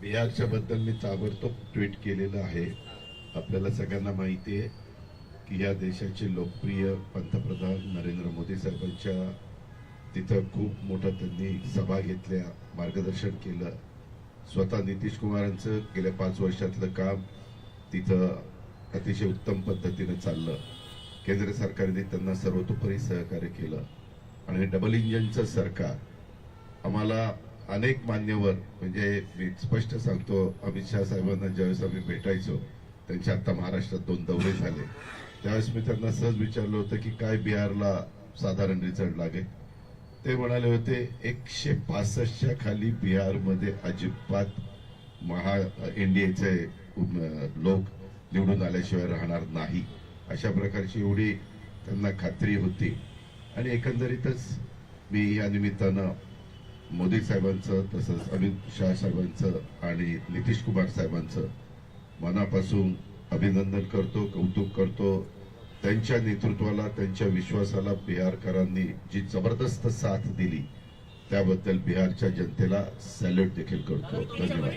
बिहारच्या बद्दल मी ताबडतोब ट्विट केलेलं आहे. आपल्याला सगळ्यांना माहिती आहे की या देशाचे लोकप्रिय पंतप्रधान नरेंद्र मोदी साहेबांच्या तिथं खूप मोठं त्यांनी सभा घेतल्या मार्गदर्शन केलं. स्वतः नितीश कुमारांचं गेल्या पाच वर्षातलं काम तिथं अतिशय उत्तम पद्धतीनं चाललं. केंद्र सरकारने त्यांना सर्वतोपरी सहकार्य केलं. आणि डबल इंजनचं सरकार आम्हाला अनेक मान्यवर म्हणजे मी स्पष्ट सांगतो अमित शहा साहेबांना ज्यावेळेस आम्ही भेटायचो त्यांचे आता महाराष्ट्रात दोन दौरे झाले. त्यावेळेस मी त्यांना सहज विचारलं होतं की काय बिहारला साधारण रिझल्ट लागेल? ते म्हणाले होते एकशे पासष्टच्या खाली बिहारमध्ये अजिबात महा एनडीएचे लोक निवडून आल्याशिवाय राहणार नाही. अशा प्रकारची एवढी त्यांना खात्री होती. आणि एकंदरीतच मी या निमित्तानं मोदी साहेबांचं तसंच अमित शाह साहेबांचं आणि नितीश कुमार साहेबांचं मनापासून अभिनंदन करतो कौतुक करतो. त्यांच्या नेतृत्वाला त्यांच्या विश्वासाला बिहारकरांनी जी जबरदस्त साथ दिली त्याबद्दल बिहारच्या जनतेला सॅल्यूट देखील करतो. धन्यवाद.